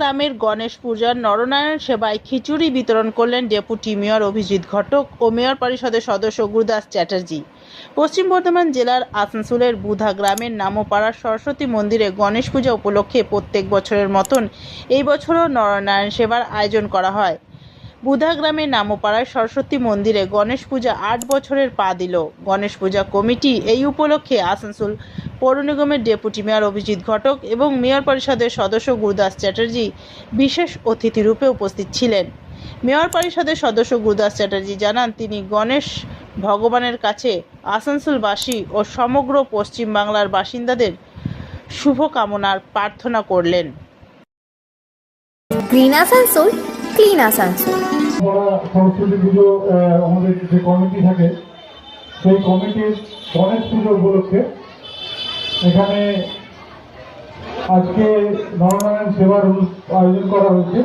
গ্রামের গণেশ পূজার নরনারায়ণ সেবায় খিচুড়ি বিতরণ করলেন ডেপুটি মেয়র অভিজিৎ ঘটক ও মেয়র পরিষদের সদস্য গুরুদাস চ্যাটার্জি। পশ্চিম বর্ধমান জেলার আসানসোলের বুধা গ্রামের নামোপাড়ার সরস্বতী মন্দিরে গণেশ পূজা উপলক্ষে প্রত্যেক বছরের মতন এই বছরও নরনারায়ণ সেবার আয়োজন করা হয়। বুধা গ্রামের নামোপাড়ায় সরস্বতী মন্দিরে গণেশ পূজা আট বছরের পা দিল। গণেশ পূজা কমিটি এই উপলক্ষে আসানসোল পৌর নিগমের ডেপুটি মেয়র অভিজিৎ ঘটক এবং মেয়র পরিষদের সদস্য গুরুদাস চ্যাটার্জি বিশেষ অতিথি রূপে উপস্থিত ছিলেন। মেয়র পরিষদের সদস্য গুরুদাস চ্যাটার্জি জানান তিনি গণেশ ভগবানের কাছে আসানসোলবাসী ও সমগ্র পশ্চিম বাংলার বাসিন্দাদের শুভকামনার প্রার্থনা করলেন। Green Asansol clean Asansol. Saraswati Puja আমাদের যে কমিটি থাকে সেই কমিটির গণেশ পুজো উপলক্ষে এখানে আজকে নরনারায়ণ সেবার আয়োজন করা হয়েছে।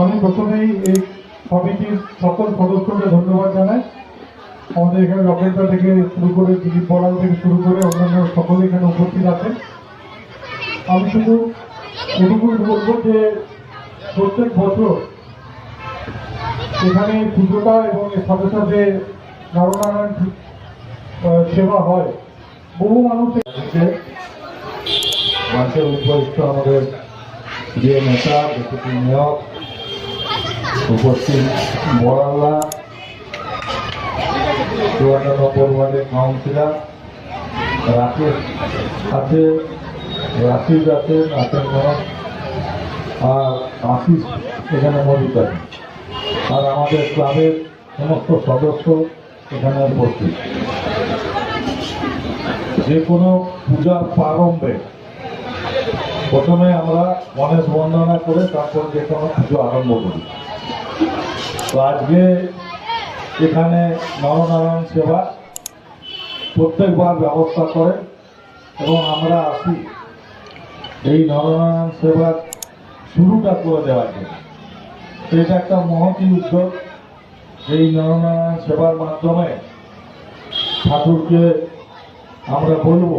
আমি প্রথমেই এই কমিটির সকল সদস্যকে ধন্যবাদ জানাই। আমাদের এখানে রকেটদা থেকে শুরু করে দিলীপ বড়াল থেকে শুরু করে অন্যান্য সকলে এখানে উপস্থিত আছেন। আমি শুধু এটুকুই বলব যে প্রত্যেক বছর এখানে পুজোটা এবং এর সাথে সাথে নরনারায়ণ সেবা হয়। বহু মানুষ আজকে মানুষের উপস্থিত আমাদের যে নেতা, ডেপুটি মেয়র, উপস্থিত বড়াল্লা চুয়ান্ন ওয়ার্ডের কাউন্সিলর, রাকেশ আছে, রাশিদ আছেন আছেন মনোজ আর আশিস এখানে মজুদ আছে। আর আমাদের ক্লাবের সমস্ত সদস্য এখানে উপস্থিত। যে কোনো পূজার প্রারম্ভে প্রথমে আমরা গণেশ বন্দনা করে তারপর যে কোনো পুজো আরম্ভ করি। তো আজকে এখানে নরনারায়ণ সেবা প্রত্যেকবার ব্যবস্থা করে এবং আমরা আসি এই নরনারায়ণ সেবার শুরুটা করে দেওয়ার জন্য। এটা একটা মহতি উদ্যোগ এই নরনারায়ণ সেবার মাধ্যমে ঠাকুরকে আমরা বলব